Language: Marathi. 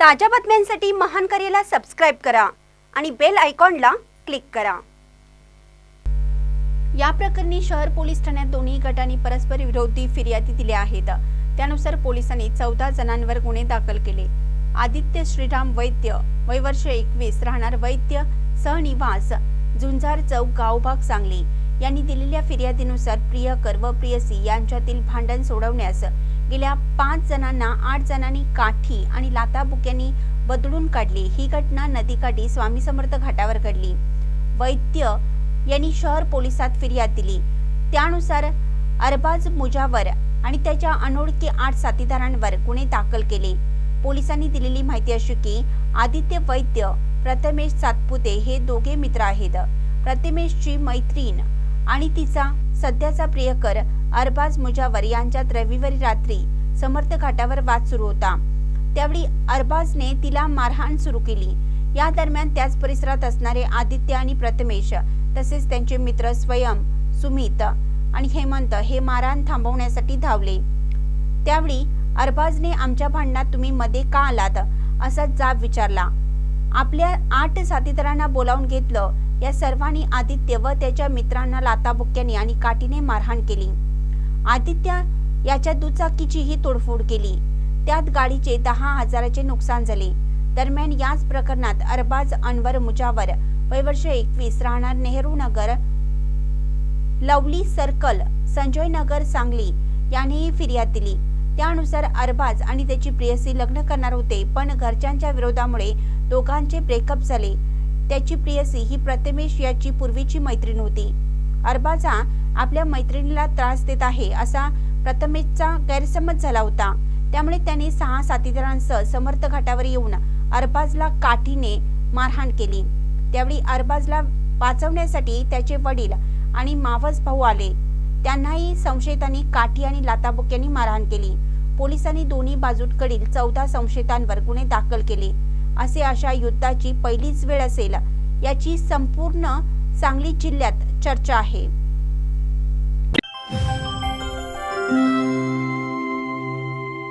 ताज्या बातम्यांसाठी महान करेला सबस्क्राईब करा आणि बेल आयकॉनला क्लिक करा. या प्रकरणी शहर पोलीस ठाण्यात दोन्ही गटांनी परस्पर विरोधी फिर्यादी दिल्या आहेत. त्यानुसार पोलिसांनी चौदा जणांवर गुन्हे दाखल केले. आदित्य श्रीराम वैद्य वय वर्ष एकवीस राहणार वैद्य सहनिवास झुंजार चौक गावभाग सांगली. यांनी दिलेल्या फिर्यादीनुसार प्रियकर व प्रियसी यांच्यातील भांडण सोडवण्यास गेल्या पाच जणांना आठ जणांनी काठी आणि लाताबुक्यांनी बदलून काढली. ही घटना नदीकाठी स्वामी समर्थ घाटावर घडली. वैद्य यांनी शहर पोलिसात फिर्याद दिली. त्यानुसार अरबाज मुजावर आणि त्याच्या अनोळखी आठ साथीदारांवर गुन्हे दाखल केले. पोलिसांनी दिलेली माहिती अशी की आदित्य वैद्य प्रथमेश सातपुते हे दोघे मित्र आहेत. प्रथमेशची मैत्रीण आणि तिचा सध्याचा प्रियकर अरबाज मुजावर यांच्यात रविवारी रात्री समर्थ घाटावर वाद सुरू होता. त्यावेळी अरबाजने तिला मारहाण सुरू केली. या दरम्यान त्याच परिसरात असणारे आदित्य आणि प्रथमेश तसेच त्यांचे मित्र स्वयं सुमित आणि हेमंत हे मारहाण थांबवण्यासाठी धावले. त्यावेळी अरबाजने आमच्या भांडणात तुम्ही मध्ये का आलात? असा जाब विचारला. आपल्या आठ साथीदारांना बोलावून घेतलं. या सर्वांनी आदित्य व त्याच्या मित्रांना लाताबुक्क्याने आणि काठीने मारहाण केली. आदित्य याच्या दुचाकीचीही तोडफोड केली. त्यात गाडीचे दहा हजाराचे नुकसान झाले. दरम्यान याच प्रकरणात अरबाज अनवर मुजावर वय वर्ष एकवीस राहणार नेहरू नगर लवली सर्कल संजय नगर सांगली यानेही फिर्याद दिली. त्यानुसार अरबाज आणि त्याची प्रियसी लग्न करणार होते पण घरच्यांच्या विरोधामुळे दोघांचे ब्रेकअप झाले. त्याची प्रियसी ही प्रथमेश याची पूर्वीची मैत्रीण होती. अरबाजा आपल्या मैत्रिणीला त्रास देत आहे असा प्रथमेशचा गैरसमज झाला होता. त्यामुळे त्याने सहा साथीदारांसह समर्थ घाटावर येऊन अरबाजला काठीने मारहाण केली. त्यावेळी अरबाजला वाचवण्यासाठी त्याचे वडील आणि मावस भाऊ आले. त्यांनाही संशयितांनी काठी आणि लाताबुक्यांनी मारहाण केली. पोलिसांनी दोन्ही बाजूकडील चौदा संशयितांवर गुन्हे दाखल केले. असे अशा युद्धाची पहिलीच वेळ असेल याची संपूर्ण सांगली जिल्ह्यात चर्चा आहे.